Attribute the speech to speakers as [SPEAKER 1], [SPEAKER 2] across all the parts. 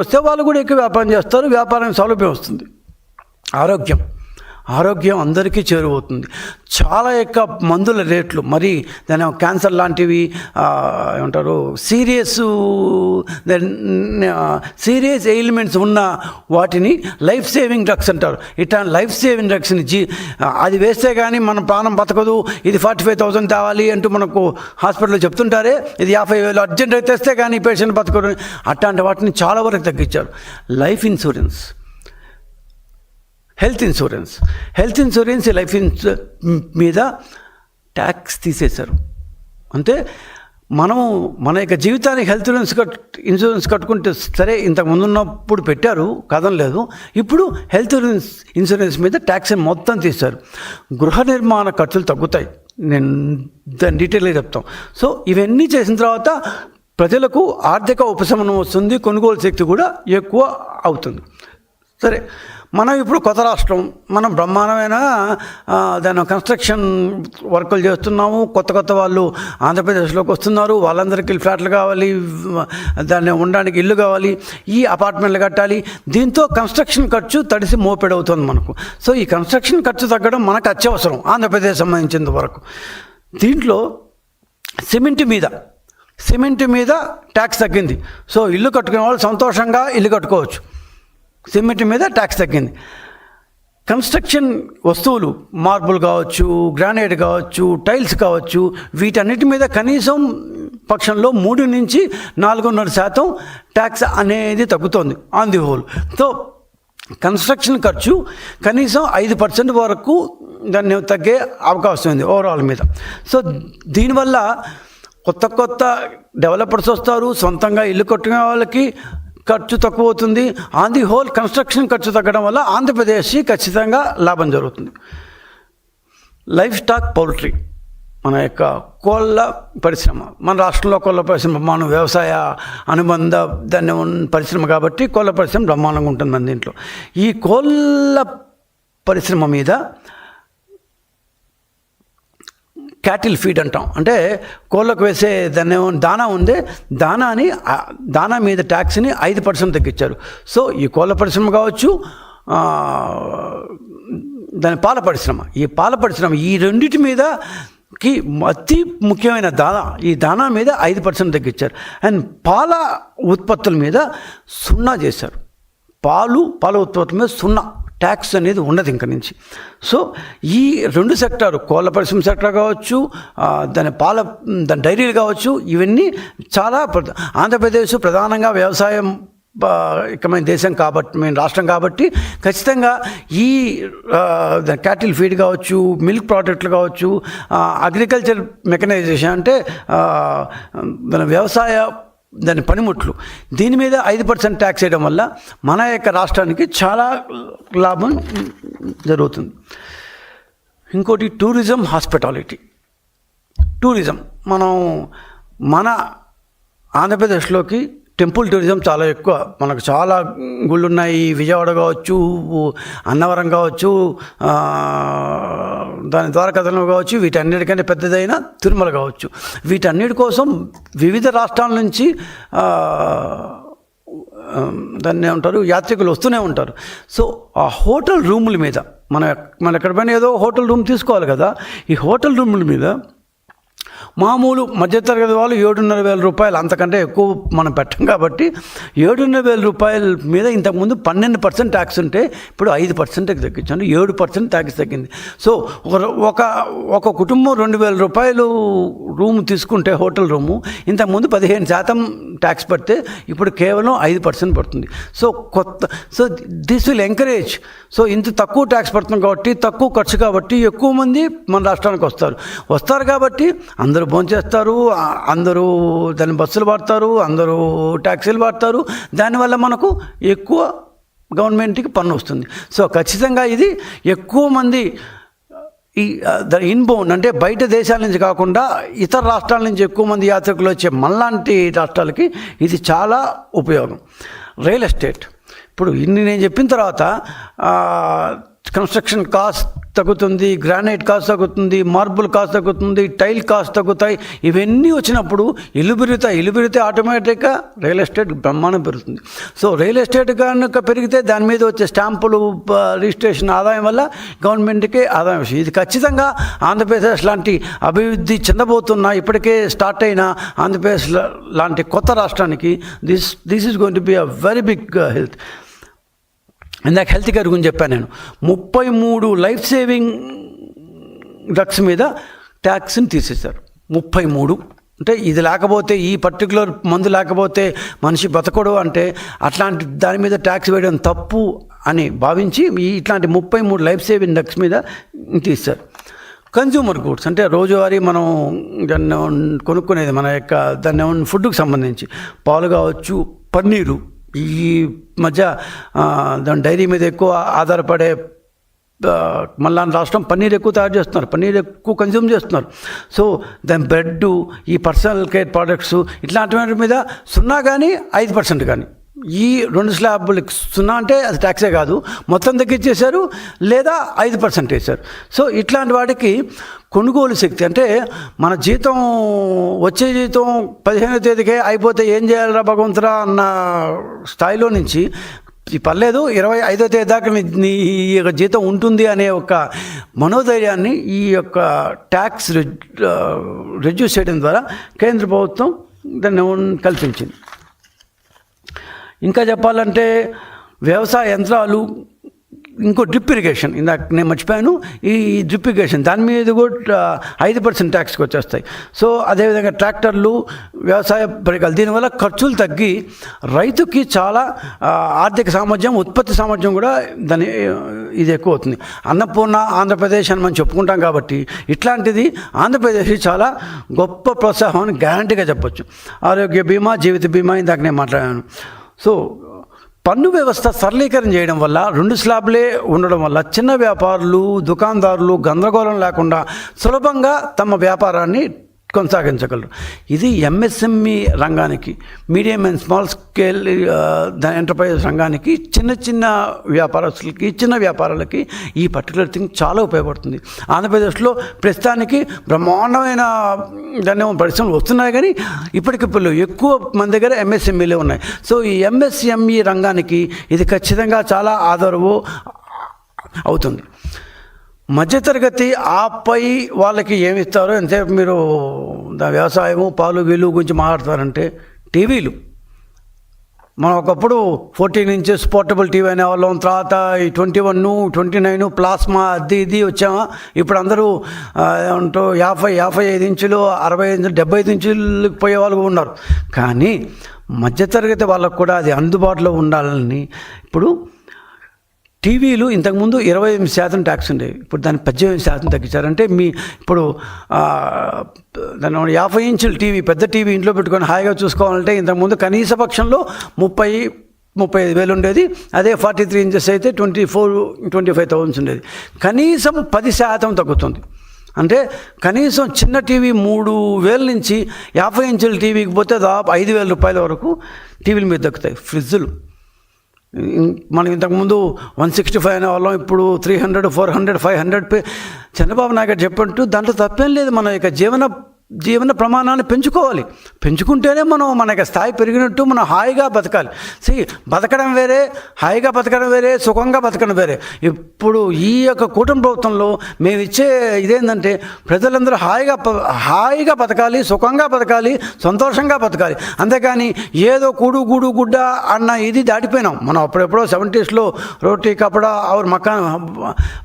[SPEAKER 1] వస్తే వాళ్ళు కూడా ఎక్కువ వ్యాపారం చేస్తారు వ్యాపారానికి సౌలభ్యం వస్తుంది. ఆరోగ్యం. ఆరోగ్యం అందరికీ చేరువవుతుంది. చాలా యొక్క మందుల రేట్లు మరి దాని క్యాన్సర్ లాంటివి ఏమంటారు సీరియస్ సీరియస్ ఎయిల్మెంట్స్ ఉన్న వాటిని లైఫ్ సేవింగ్ డ్రగ్స్ అంటారు. ఇట్లా లైఫ్ సేవింగ్ డ్రగ్స్ని జీ అది వేస్తే కానీ మన ప్రాణం బతకదు ఇది ఫార్టీ ఫైవ్ థౌసండ్ తేవాలి అంటూ మనకు హాస్పిటల్లో చెప్తుంటారే ఇది యాభై వేలు అర్జెంట్ అయితే తెస్తే కానీ పేషెంట్ బతకదు అట్లాంటి వాటిని చాలా వరకు తగ్గించారు. Life insurance. Health insurance. Health insurance life ఇన్సూ మీద ట్యాక్స్ తీసేశారు. అంటే మనము మన యొక్క జీవితానికి హెల్త్ ఇన్సూరెన్స్ కట్ ఇన్సూరెన్స్ కట్టుకుంటే సరే ఇంతకుముందు ఉన్నప్పుడు పెట్టారు కథం లేదు ఇప్పుడు హెల్త్ ఇన్సూరెన్స్ ఇన్సూరెన్స్ మీద ట్యాక్స్ మొత్తం తీశారు గృహ నిర్మాణ ఖర్చులు తగ్గుతాయి. నేను దాని డీటెయిల్గా చెప్తాం. సో ఇవన్నీ చేసిన తర్వాత ప్రజలకు ఆర్థిక ఉపశమనం వస్తుంది కొనుగోలు శక్తి కూడా ఎక్కువ అవుతుంది. సరే మనం ఇప్పుడు కొత్త రాష్ట్రం మనం బ్రహ్మాండమైన దాని కన్స్ట్రక్షన్ వర్కులు చేస్తున్నాము. కొత్త కొత్త వాళ్ళు ఆంధ్రప్రదేశ్లోకి వస్తున్నారు. వాళ్ళందరికీ ఫ్లాట్లు కావాలి దాన్ని ఉండడానికి ఇల్లు కావాలి ఈ అపార్ట్మెంట్లు కట్టాలి. దీంతో కన్స్ట్రక్షన్ ఖర్చు తడిసి మోపెడవుతుంది మనకు. సో ఈ కన్స్ట్రక్షన్ ఖర్చు తగ్గడం మనకు అత్యవసరం ఆంధ్రప్రదేశ్ సంబంధించినంత వరకు. దీంట్లో సిమెంట్ మీద సిమెంట్ మీద ట్యాక్స్ తగ్గింది. సో ఇల్లు కట్టుకునే వాళ్ళు సంతోషంగా ఇల్లు కట్టుకోవచ్చు. సిమెంట్ మీద ట్యాక్స్ తగ్గింది. కన్స్ట్రక్షన్ వస్తువులు మార్బుల్ కావచ్చు గ్రానైట్ కావచ్చు టైల్స్ కావచ్చు వీటన్నిటి మీద కనీసం పక్షంలో మూడు నుంచి నాలుగున్నర శాతం ట్యాక్స్ అనేది తగ్గుతోంది on the whole. So construction ఖర్చు కనీసం ఐదు పర్సెంట్ వరకు దాన్ని తగ్గే అవకాశం ఉంది ఓవరాల్ మీద. సో దీనివల్ల కొత్త కొత్త డెవలపర్స్ వస్తారు సొంతంగా ఇల్లు కట్టుకునే వాళ్ళకి ఖర్చు తక్కువ అవుతుంది. ఆన్ ది హోల్ కన్స్ట్రక్షన్ ఖర్చు తగ్గడం వల్ల ఆంధ్రప్రదేశ్కి ఖచ్చితంగా లాభం జరుగుతుంది. లైఫ్ స్టాక్ పౌల్ట్రీ మన యొక్క కోళ్ళ పరిశ్రమ. మన రాష్ట్రంలో కోళ్ళ పరిశ్రమ బ్రహ్మాండం వ్యవసాయ అనుబంధ దాన్ని పరిశ్రమ కాబట్టి కోళ్ళ పరిశ్రమ బ్రహ్మాండంగా ఉంటుంది మన దీంట్లో. ఈ కోళ్ళ పరిశ్రమ మీద క్యాటిల్ ఫీడ్ అంటాం. అంటే కోళ్ళకు వేసే దాన్ని ఏమో దానా ఉంది. దానాని దానా మీద ట్యాక్స్ని ఐదు పర్సెంట్ తగ్గించారు. సో ఈ కోళ్ళ పరిశ్రమ కావచ్చు దాని పాల పరిశ్రమ. ఈ పాల పరిశ్రమ ఈ రెండింటి మీద కి అతి ముఖ్యమైన దానా ఈ దానా మీద ఐదు పర్సెంట్ తగ్గించారు. అండ్ పాల ఉత్పత్తుల మీద సున్నా చేశారు. పాలు పాల ఉత్పత్తుల మీద సున్నా. ట్యాక్స్ అనేది ఉండదు ఇంక నుంచి. సో ఈ రెండు సెక్టారు కోళ్ళ పరిశ్రమ సెక్టార్ కావచ్చు దాని పాల దాని డైరీలు కావచ్చు ఇవన్నీ చాలా ఆంధ్రప్రదేశ్ ప్రధానంగా వ్యవసాయం ఇకమైన దేశం కాబట్టి మేము రాష్ట్రం కాబట్టి ఖచ్చితంగా ఈ క్యాటిల్ ఫీడ్ కావచ్చు మిల్క్ ప్రోడక్ట్లు కావచ్చు అగ్రికల్చర్ మెకనైజేషన్ అంటే మన వ్యవసాయ దాని పనిముట్లు. దీని మీద ఐదు పర్సెంట్ ట్యాక్స్ వేయడం వల్ల మన యొక్క రాష్ట్రానికి చాలా లాభం జరుగుతుంది. ఇంకోటి టూరిజం హాస్పిటాలిటీ. టూరిజం. మనం మన ఆంధ్రప్రదేశ్లోకి టెంపుల్ టూరిజం చాలా ఎక్కువ. మనకు చాలా గుళ్ళు ఉన్నాయి విజయవాడ కావచ్చు అన్నవరం కావచ్చు దాని ద్వారకథనం కావచ్చు వీటన్నిటికంటే పెద్దదైన తిరుమల కావచ్చు. వీటన్నిటి కోసం వివిధ రాష్ట్రాల నుంచి దాన్ని ఏమంటారు యాత్రికులు వస్తూనే ఉంటారు. సో ఆ హోటల్ రూముల మీద మన మన ఎక్కడ పైన ఏదో హోటల్ రూమ్ తీసుకోవాలి కదా ఈ హోటల్ రూముల మీద మామూలు మధ్యతరగతి వాళ్ళు ఏడున్నర వేల రూపాయలు అంతకంటే ఎక్కువ మనం పెట్టం కాబట్టి ఏడున్నర వేల రూపాయల మీద ఇంతకుముందు పన్నెండు పర్సెంట్ ట్యాక్స్ ఉంటే ఇప్పుడు ఐదు పర్సెంట్కి తగ్గించాను. ఏడు పర్సెంట్ ట్యాక్స్ తగ్గింది. సో ఒక ఒక ఒక కుటుంబం రెండు వేల రూపాయలు రూమ్ తీసుకుంటే హోటల్ రూము ఇంతకుముందు పదిహేను శాతం ట్యాక్స్ పడితే ఇప్పుడు కేవలం ఐదు పర్సెంట్ పడుతుంది. సో కొత్త so this will encourage. So ఇంత తక్కువ ట్యాక్స్ పడుతుంది కాబట్టి తక్కువ ఖర్చు కాబట్టి ఎక్కువ మంది మన రాష్ట్రానికి వస్తారు. వస్తారు కాబట్టి అందరూ భోంచేస్తారు అందరూ దాని బస్సులు వాడతారు అందరూ ట్యాక్సీలు వాడతారు. దానివల్ల మనకు ఎక్కువ గవర్నమెంట్కి పన్ను వస్తుంది. సో ఖచ్చితంగా ఇది ఎక్కువ మంది ఈ ఇన్బౌండ్ అంటే బయట దేశాల నుంచి కాకుండా ఇతర రాష్ట్రాల నుంచి ఎక్కువ మంది యాత్రికులు వచ్చే మనలాంటి రాష్ట్రాలకి ఇది చాలా ఉపయోగం. Real estate. ఇప్పుడు ఇన్ని నేను చెప్పిన తర్వాత కన్స్ట్రక్షన్ కాస్ట్ తగ్గుతుంది గ్రానైట్ కాస్ట్ తగ్గుతుంది మార్బుల్ కాస్ట్ తగ్గుతుంది టైల్ కాస్ట్ తగ్గుతాయి. ఇవన్నీ వచ్చినప్పుడు ఇల్లు పెరుగుతాయి ఇల్లు పెరిగితే ఆటోమేటిక్గా రియల్ ఎస్టేట్ బ్రహ్మాండం పెరుగుతుంది. సో రియల్ ఎస్టేట్ కనుక పెరిగితే దాని మీద వచ్చే స్టాంపులు రిజిస్ట్రేషన్ ఆదాయం వల్ల గవర్నమెంట్కి ఆదాయం వస్తుంది. ఇది ఖచ్చితంగా ఆంధ్రప్రదేశ్ లాంటి అభివృద్ధి చెందబోతున్న ఇప్పటికే స్టార్ట్ అయిన ఆంధ్రప్రదేశ్ లాంటి కొత్త రాష్ట్రానికి this this is going to be a very big health. ఇందాక హెల్త్ కేర్ గురించి చెప్పాను నేను. ముప్పై మూడు లైఫ్ సేవింగ్ డ్రగ్స్ మీద ట్యాక్స్ని తీసేశారు. ముప్పై మూడు. అంటే ఇది లేకపోతే ఈ పర్టికులర్ మందు లేకపోతే మనిషి బతకడు అంటే అట్లాంటి దాని మీద ట్యాక్స్ వేయడం తప్పు అని భావించి ఈ ఇట్లాంటి ముప్పై మూడు లైఫ్ సేవింగ్ డ్రగ్స్ మీద తీస్తారు కన్జ్యూమర్ గూడ్స్ అంటే రోజువారీ మనం దాన్ని కొనుక్కునేది మన యొక్క దాన్ని ఫుడ్కి సంబంధించి పాలు కావచ్చు పన్నీరు ఈ మధ్య దాని డైరీ మీద ఎక్కువ ఆధారపడే మళ్ళా రాష్ట్రం పన్నీర్ ఎక్కువ తయారు చేస్తున్నారు పన్నీర్ ఎక్కువ కన్జ్యూమ్ చేస్తున్నారు. సో దాని బ్రెడ్ ఈ పర్సనల్ కేర్ ప్రోడక్ట్స్ ఇట్లాంటి మీద సున్నా కానీ ఐదు పర్సెంట్ కానీ ఈ రెండు స్లాబులకి సున్నా అంటే అది ట్యాక్సే కాదు. మొత్తం తగ్గించేశారు లేదా ఐదు పర్సెంట్ వేశారు. సో ఇట్లాంటి వాటికి కొనుగోలు శక్తి అంటే మన జీతం వచ్చే జీతం పదిహేనో తేదీకే అయిపోతే ఏం చేయాలరా భగవంతురా అన్న స్థాయిలో నుంచి ఈ పర్లేదు ఇరవై ఐదో తేదీ దాకా నీ నీ ఈ యొక్క జీతం ఉంటుంది అనే ఒక మనోధైర్యాన్ని ఈ యొక్క ట్యాక్స్ రెడ్యూస్ చేయడం ద్వారా కేంద్ర ప్రభుత్వం దాన్ని కల్పించింది. ఇంకా చెప్పాలంటే వ్యవసాయ యంత్రాలు ఇంకో డ్రిప్ ఇరిగేషన్ ఇందాక నేను మర్చిపోయాను ఈ డ్రిప్ ఇరిగేషన్ దాని మీద కూడా ఐదు పర్సెంట్ ట్యాక్స్కి వచ్చేస్తాయి. సో అదేవిధంగా ట్రాక్టర్లు వ్యవసాయ పరికరాలు దీనివల్ల ఖర్చులు తగ్గి రైతుకి చాలా ఆర్థిక సామర్థ్యం ఉత్పత్తి సామర్థ్యం కూడా దాని ఇది ఎక్కువ అవుతుంది. అన్నపూర్ణ ఆంధ్రప్రదేశ్ అని మనం చెప్పుకుంటాం కాబట్టి ఇట్లాంటిది ఆంధ్రప్రదేశ్ చాలా గొప్ప ప్రోత్సాహం అని గ్యారంటీగా చెప్పొచ్చు. ఆరోగ్య బీమా జీవిత బీమా ఇందాక నేను మాట్లాడాను. సో పన్ను వ్యవస్థ సరళీకరణ చేయడం వల్ల రెండు స్లాబ్లే ఉండడం వల్ల చిన్న వ్యాపారులు దుకాణదారులు గందరగోళం లేకుండా సులభంగా తమ వ్యాపారాన్ని కొనసాగించగలరు. ఇది ఎంఎస్ఎంఈ రంగానికి medium and small scale enterprise రంగానికి చిన్న చిన్న వ్యాపారస్తులకి చిన్న వ్యాపారాలకి ఈ పర్టికులర్ థింగ్ చాలా ఉపయోగపడుతుంది. ఆంధ్రప్రదేశ్లో ప్రస్తుతానికి బ్రహ్మాండమైన దాన్ని పరిశ్రమలు వస్తున్నాయి కానీ ఇప్పటికిప్పుడు ఎక్కువ మన దగ్గర ఎంఎస్ఎంఈలే ఉన్నాయి. సో ఈ ఎంఎస్ఎంఈ రంగానికి ఇది ఖచ్చితంగా చాలా ఆదరవు అవుతుంది. మధ్యతరగతి ఆపై వాళ్ళకి ఏమి ఇస్తారో ఎంతసేపు మీరు దా వ్యవసాయము పాలు గీలు గురించి మాట్లాడతారంటే టీవీలు. మనం ఒకప్పుడు ఫోర్టీన్ ఇంచెస్ పోర్టబుల్ టీవీ అనేవాళ్ళం తర్వాత ఈ twenty one twenty nine plasma అది ఇది వచ్చామా? ఇప్పుడు అందరూ ఆ, ఏమంటారు యాభై యాభై ఐదు ఇంచులు అరవై ఐదు డెబ్బై ఐదు ఇంచులకు పోయే వాళ్ళు ఉన్నారు. కానీ మధ్యతరగతి వాళ్ళకు కూడా అది అందుబాటులో ఉండాలని ఇప్పుడు టీవీలు ఇంతకుముందు ఇరవై ఎనిమిది శాతం ట్యాక్స్ ఉండేవి. ఇప్పుడు దాన్ని పద్దెనిమిది శాతం తగ్గించారంటే మీ ఇప్పుడు దాని యాభై ఇంచుల టీవీ పెద్ద టీవీ ఇంట్లో పెట్టుకొని హాయిగా చూసుకోవాలంటే ఇంతకుముందు కనీస పక్షంలో ముప్పై ముప్పై ఐదు వేలు ఉండేది. అదే ఫార్టీ త్రీ ఇంచెస్ అయితే twenty four twenty five thousands ఉండేది. కనీసం పది శాతం తగ్గుతుంది. అంటే కనీసం చిన్న టీవీ మూడు వేల నుంచి యాభై ఇంచుల టీవీకి పోతే దాదాపు ఐదు వేల రూపాయల వరకు టీవీల మీద దక్కుతాయి ఫ్రిడ్జులు. మనం ఇంతకుముందు వన్ సిక్స్టీ ఫైవ్ అనే వాళ్ళం ఇప్పుడు three hundred four hundred five hundred pay Chandrababu Naidu garu చెప్పంటూ దాంట్లో తప్పేం లేదు. మన యొక్క జీవన జీవన ప్రమాణాన్ని పెంచుకోవాలి. పెంచుకుంటేనే మనం మనకి స్థాయి పెరిగినట్టు మనం హాయిగా బతకాలి. సి బతకడం వేరే హాయిగా బతకడం వేరే సుఖంగా బతకడం వేరే. ఇప్పుడు ఈ యొక్క కూటమి ప్రభుత్వంలో మేము ఇచ్చే ఇదేంటంటే ప్రజలందరూ హాయిగా హాయిగా బతకాలి సుఖంగా బతకాలి సంతోషంగా బతకాలి. అంతేకాని ఏదో కూడు గూడు గుడ్డ అన్న ఇది దాటిపోయినాం. మనం అప్పుడెప్పుడో సెవెంటీస్లో రోటీ కపడా అవర్ మకాన్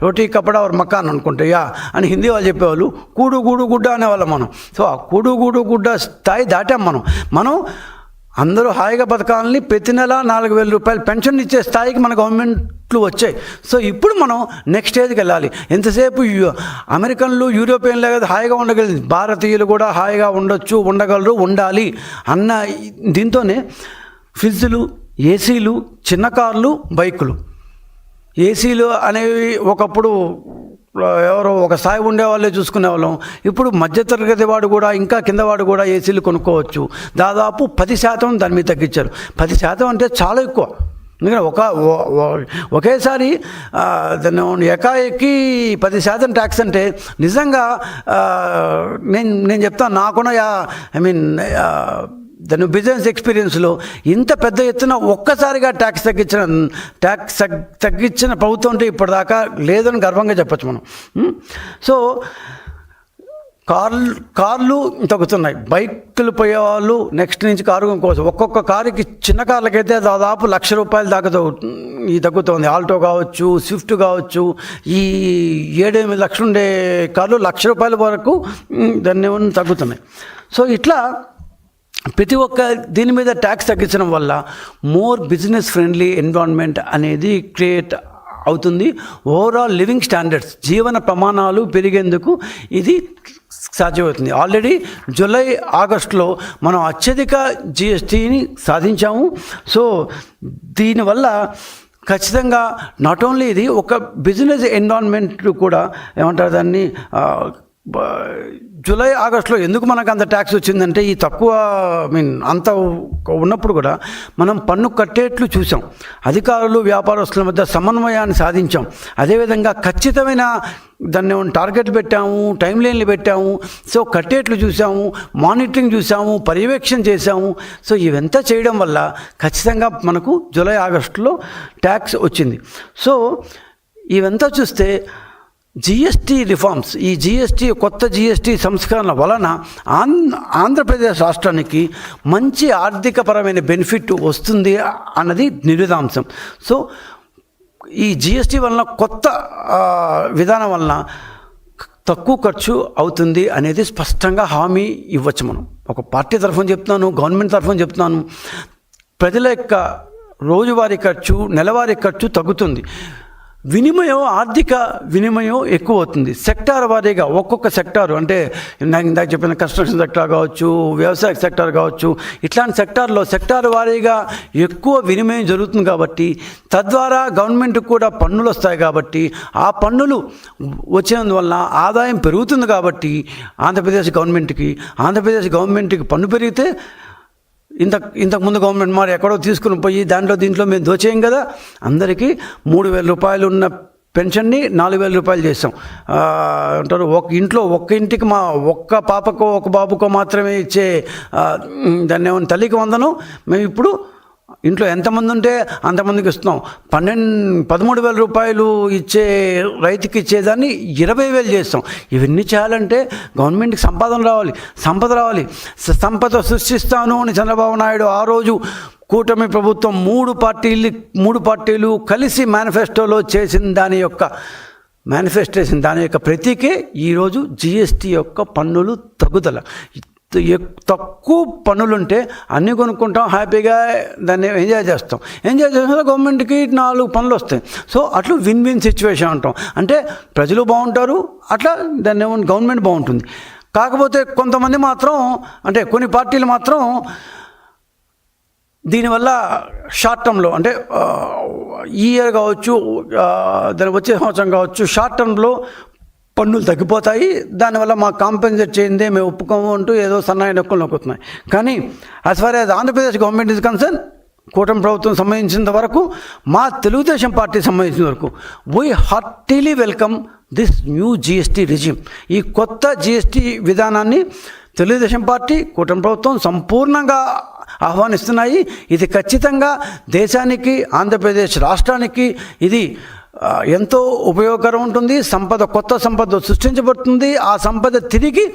[SPEAKER 1] రోటీ కపడా అవర్ మకాన్ అనుకుంటే యా అని హిందీ వాళ్ళు చెప్పేవాళ్ళు కూడు గూడు గుడ్డ అనేవాళ్ళం మనం. సో ఆ కూడు గూడు గుడ్డ స్థాయి దాటాం మనం. మనం అందరూ హాయిగా బతకాలని ప్రతి నెల నాలుగు వేల రూపాయలు పెన్షన్ ఇచ్చే స్థాయికి మన గవర్నమెంట్లు వచ్చాయి. సో ఇప్పుడు మనం నెక్స్ట్ స్టేజ్కి వెళ్ళాలి. ఎంతసేపు అమెరికన్లు యూరోపియన్లే కదా హాయిగా ఉండగలిగింది. భారతీయులు కూడా హాయిగా ఉండొచ్చు ఉండగలరు ఉండాలి అన్న దీంతోనే ఫ్రిడ్జ్లు ఏసీలు చిన్న కార్లు బైకులు. ఏసీలు అనేవి ఒకప్పుడు ఎవరో ఒక స్థాయి ఉండేవాళ్ళే చూసుకునేవాళ్ళం. ఇప్పుడు మధ్యతరగతి వాడు కూడా ఇంకా కింద వాడు కూడా ఏసీలు కొనుక్కోవచ్చు. దాదాపు పది శాతం దాని మీద తగ్గించారు. పది శాతం అంటే చాలా ఎక్కువ. ఎందుకంటే ఒక ఒకేసారి దాన్ని ఎకాఎక్కి పది శాతం ట్యాక్స్ అంటే నిజంగా నేను నేను చెప్తాను నాకున్న ఐ మీన్ దాని బిజినెస్ ఎక్స్పీరియన్స్లో ఇంత పెద్ద ఎత్తున ఒక్కసారిగా ట్యాక్స్ తగ్గించిన ట్యాక్స్ తగ్గించిన ప్రభుత్వం అంటే ఇప్పటిదాకా లేదని గర్వంగా చెప్పచ్చు మనం. సో కార్లు కార్లు తగ్గుతున్నాయి. బైకులు పోయేవాళ్ళు నెక్స్ట్ నుంచి కారు కోసం ఒక్కొక్క కారుకి చిన్న కార్లకైతే దాదాపు లక్ష రూపాయలు దాకా తగ్గు- ఈ తగ్గుతుంది. ఆల్టో కావచ్చు స్విఫ్ట్ కావచ్చు ఈ ఏడెనిమిది లక్షలు ఉండే కార్లు లక్ష రూపాయల వరకు దాన్ని తగ్గుతున్నాయి. సో ఇట్లా ప్రతి ఒక్క దీని మీద ట్యాక్స్ తగ్గించడం వల్ల మోర్ బిజినెస్ ఫ్రెండ్లీ ఎన్విరాన్మెంట్ అనేది క్రియేట్ అవుతుంది. ఓవరాల్ లివింగ్ స్టాండర్డ్స్ జీవన ప్రమాణాలు పెరిగేందుకు ఇది సాధ్యమవుతుంది. ఆల్రెడీ జూలై ఆగస్టులో మనం అత్యధిక జిఎస్టీని సాధించాము. సో దీనివల్ల ఖచ్చితంగా నాట్ ఓన్లీ ఇది ఒక బిజినెస్ ఎన్విరాన్మెంట్ కూడా ఏమంటారు దాన్ని జూలై ఆగస్టులో ఎందుకు మనకు అంత ట్యాక్స్ వచ్చిందంటే ఈ తక్కువ ఐ మీన్ అంత ఉన్నప్పుడు కూడా మనం పన్ను కట్టేట్లు చూసాం. అధికారులు వ్యాపారస్తుల మధ్య సమన్వయాన్ని సాధించాం. అదేవిధంగా ఖచ్చితమైన దాన్ని టార్గెట్ పెట్టాము టైం లైన్లు పెట్టాము సో కట్టేట్లు చూసాము మానిటరింగ్ చూసాము పర్యవేక్షణ చేశాము. సో ఇవంతా చేయడం వల్ల ఖచ్చితంగా మనకు జూలై ఆగస్టులో ట్యాక్స్ వచ్చింది. సో ఇవంతా చూస్తే జిఎస్టీ రిఫార్మ్స్ ఈ జిఎస్టీ కొత్త జిఎస్టీ సంస్కరణ వలన ఆం ఆంధ్రప్రదేశ్ రాష్ట్రానికి మంచి ఆర్థికపరమైన బెనిఫిట్ వస్తుంది అన్నది నిరుదాంశం సో ఈ జిఎస్టీ వలన కొత్త విధానం వలన తక్కువ ఖర్చు అవుతుంది అనేది స్పష్టంగా హామీ ఇవ్వచ్చు మనం. ఒక పార్టీ తరఫున చెప్తున్నాను గవర్నమెంట్ తరఫున చెప్తున్నాను. ప్రజల యొక్క రోజువారీ ఖర్చు నెలవారీ ఖర్చు తగ్గుతుంది. వినిమయం ఆర్థిక వినిమయం ఎక్కువ అవుతుంది సెక్టార్ వారీగా ఒక్కొక్క సెక్టారు అంటే నాకు ఇందాక చెప్పిన కన్స్ట్రక్షన్ సెక్టార్ కావచ్చు వ్యవసాయ సెక్టార్ కావచ్చు ఇట్లాంటి సెక్టార్లో సెక్టార్ వారీగా ఎక్కువ వినిమయం జరుగుతుంది కాబట్టి తద్వారా గవర్నమెంట్కి కూడా పన్నులు వస్తాయి కాబట్టి ఆ పన్నులు వచ్చినందువల్ల ఆదాయం పెరుగుతుంది కాబట్టి ఆంధ్రప్రదేశ్ గవర్నమెంట్కి ఆంధ్రప్రదేశ్ గవర్నమెంట్కి పన్ను పెరిగితే ఇంత ఇంతకుముందు గవర్నమెంట్ మరి ఎక్కడో తీసుకుని పోయి దాంట్లో దీంట్లో మేము దోచేయం కదా. అందరికీ మూడు వేల రూపాయలు ఉన్న పెన్షన్ని నాలుగు వేల రూపాయలు చేస్తాం. అంటారు ఒక ఇంట్లో ఒక్క ఇంటికి మా ఒక్క పాపకో ఒక బాబుకో మాత్రమే ఇచ్చే దాన్ని ఏమైనా తల్లికి వందను? మేము ఇప్పుడు ఇంట్లో ఎంతమంది ఉంటే అంతమందికి ఇస్తున్నాం. పన్నెండు పదమూడు వేల రూపాయలు ఇచ్చే రైతుకి ఇచ్చేదాన్ని ఇరవై వేలు చేస్తాం. ఇవన్నీ చేయాలంటే గవర్నమెంట్కి సంపాదన రావాలి సంపద రావాలి. సంపద సృష్టిస్తాను అని చంద్రబాబు నాయుడు ఆ రోజు కూటమి ప్రభుత్వం మూడు పార్టీలు మూడు పార్టీలు కలిసి మేనిఫెస్టోలో చేసిన దాని యొక్క మేనిఫెస్టేషన్ దాని యొక్క ప్రతీకే ఈరోజు జిఎస్టీ యొక్క పన్నులు తగ్గుదల. తక్కువ పనులుంటే అన్నీ కొనుక్కుంటాం హ్యాపీగా దాన్ని ఎంజాయ్ చేస్తాం. ఎంజాయ్ చేసిన గవర్నమెంట్కి నాలుగు పనులు వస్తాయి సో అట్లా విన్ విన్ సిచ్యువేషన్ అంటాం. అంటే ప్రజలు బాగుంటారు అట్లా దాన్ని గవర్నమెంట్ బాగుంటుంది. కాకపోతే కొంతమంది మాత్రం అంటే కొన్ని పార్టీలు మాత్రం దీనివల్ల షార్ట్ టర్మ్లో అంటే ఈ ఇయర్ కావచ్చు దాని వచ్చే సంవత్సరం కావచ్చు షార్ట్ టర్మ్లో పన్నులు తగ్గిపోతాయి. దానివల్ల మాకు కాంపెన్సేట్ చేయిందే మేము ఒప్పుకోము అంటూ ఏదో సన్నాయి నొక్కులు నొక్కుతున్నాయి. కానీ as far as Andhra Pradesh government is concern కూటమి ప్రభుత్వం సంబంధించినంత వరకు మా తెలుగుదేశం పార్టీ సంబంధించిన వరకు we heartily welcome this new GST regime ఈ కొత్త జిఎస్టీ విధానాన్ని తెలుగుదేశం పార్టీ కూటమి ప్రభుత్వం సంపూర్ణంగా ఆహ్వానిస్తున్నాయి. ఇది ఖచ్చితంగా దేశానికి ఆంధ్రప్రదేశ్ రాష్ట్రానికి ఇది ఎంతో ఉపయోగకరం ఉంటుంది. సంపద కొత్త సంపద సృష్టించబడుతుంది. ఆ సంపద తిరిగి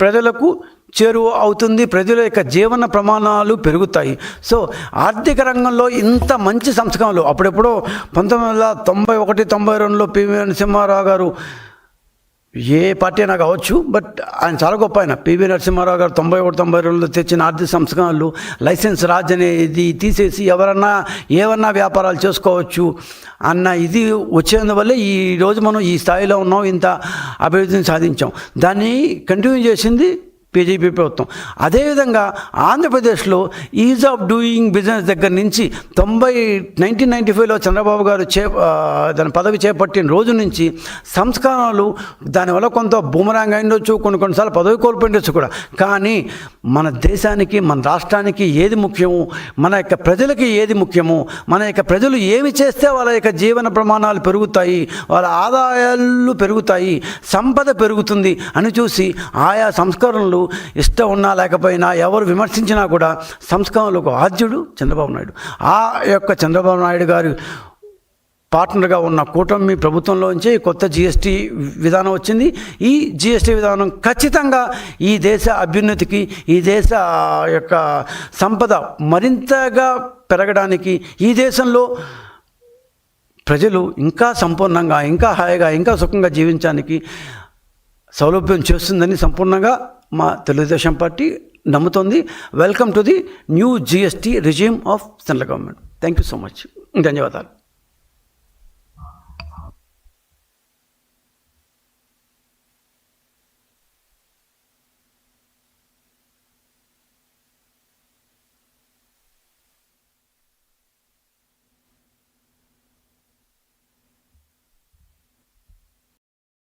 [SPEAKER 1] ప్రజలకు చేరువ అవుతుంది. ప్రజల యొక్క జీవన ప్రమాణాలు పెరుగుతాయి. సో ఆర్థిక రంగంలో ఇంత మంచి సంస్కరణలు అప్పుడెప్పుడో పంతొమ్మిది వందల తొంభై ఒకటి తొంభై రెండులో పివి నరసింహారావు గారు ఏ పార్టీ అయినా కావచ్చు బట్ ఆయన చాలా గొప్ప ఆయన. పివి నరసింహారావు గారు తొంభై ఒకటి తొంభై రెండులో తెచ్చిన ఆర్థిక సంస్కరణలు లైసెన్స్ రాజ్ అనేది తీసేసి ఎవరన్నా ఏమన్నా వ్యాపారాలు చేసుకోవచ్చు అన్న ఇది వచ్చేందువల్ల ఈ రోజు మనం ఈ స్థాయిలో ఉన్నాం ఇంత అభివృద్ధిని సాధించాం. దాన్ని కంటిన్యూ చేసింది బీజేపీ ప్రభుత్వం. అదేవిధంగా ఆంధ్రప్రదేశ్లో ఈజ్ ఆఫ్ డూయింగ్ బిజినెస్ దగ్గర నుంచి తొంభై నైన్టీన్ నైంటీ ఫైవ్లో చంద్రబాబు గారు చే దాని పదవి చేపట్టిన రోజు నుంచి సంస్కరణలు దానివల్ల కొంత బూమరాంగ్ అయిండొచ్చు కొన్ని కొన్నిసార్లు పదవి కోల్పోయిండొచ్చు కూడా. కానీ మన దేశానికి మన రాష్ట్రానికి ఏది ముఖ్యము? మన యొక్క ప్రజలకి ఏది ముఖ్యము? మన యొక్క ప్రజలు ఏమి చేస్తే వాళ్ళ యొక్క జీవన ప్రమాణాలు పెరుగుతాయి? వాళ్ళ ఆదాయాలు పెరుగుతాయి సంపద పెరుగుతుంది అని చూసి ఆయా సంస్కరణలు ఇష్టం ఉన్నా లేకపోయినా ఎవరు విమర్శించినా కూడా సంస్కరణలకు ఆద్యుడు చంద్రబాబు నాయుడు. ఆ యొక్క చంద్రబాబు నాయుడు గారు పార్ట్నర్గా ఉన్న కూటమి ప్రభుత్వంలోంచి కొత్త జిఎస్టీ విధానం వచ్చింది. ఈ జిఎస్టీ విధానం ఖచ్చితంగా ఈ దేశ అభ్యున్నతికి ఈ దేశ యొక్క సంపద మరింతగా పెరగడానికి ఈ దేశంలో ప్రజలు ఇంకా సంపూర్ణంగా ఇంకా హాయిగా ఇంకా సుఖంగా జీవించడానికి సౌలభ్యం చేస్తుందని సంపూర్ణంగా మా Telugu Desam party నమ్ముతోంది. Welcome to the new GST resume of central government thank you so much ధన్యవాదాలు.